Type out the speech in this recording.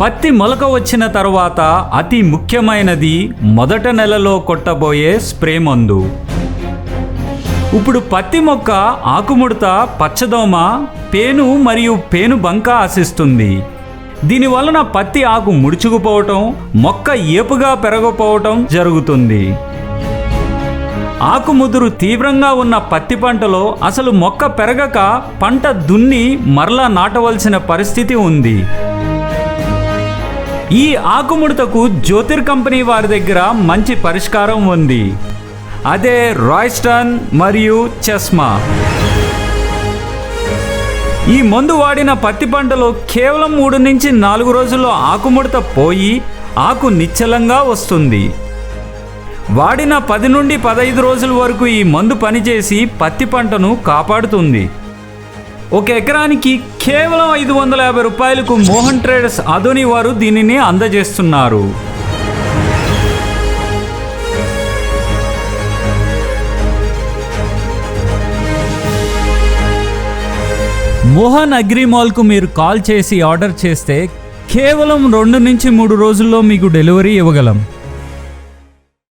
పత్తి మొలక వచ్చిన తర్వాత అతి ముఖ్యమైనది మొదట నెలలో కొట్టబోయే స్ప్రే మందు. ఇప్పుడు పత్తి మొక్క ఆకుముడత పచ్చదోమ పేను మరియు పేను బంక ఆశిస్తుంది. దీనివలన పత్తి ఆకు ముడుచుకుపోవటం మొక్క ఏపుగా పెరగపోవటం జరుగుతుంది. ఆకుముదురు తీవ్రంగా ఉన్న పత్తి పంటలో అసలు మొక్క పెరగక పంట దున్ని మరలా నాటవలసిన పరిస్థితి ఉంది. ఈ ఆకుముడతకు జ్యోతిర్ కంపెనీ వారి దగ్గర మంచి పరిష్కారం ఉంది. అదే రాయిస్టన్ మరియు చెస్మా. ఈ మందు వాడిన పత్తి పంటలో కేవలం మూడు నుంచి నాలుగు రోజుల్లో ఆకుముడత పోయి ఆకు నిశ్చలంగా వస్తుంది. వాడిన పది నుండి పదహైదు రోజుల వరకు ఈ మందు పనిచేసి పత్తి పంటను కాపాడుతుంది. ఒక ఎకరానికి కేవలం ఐదు వందల యాభై రూపాయలకు మోహన్ ట్రేడర్స్ అదోని వారు దీనిని అందజేస్తున్నారు. మోహన్ అగ్రిమాల్కు మీరు కాల్ చేసి ఆర్డర్ చేస్తే కేవలం రెండు నుంచి మూడు రోజుల్లో మీకు డెలివరీ ఇవ్వగలం.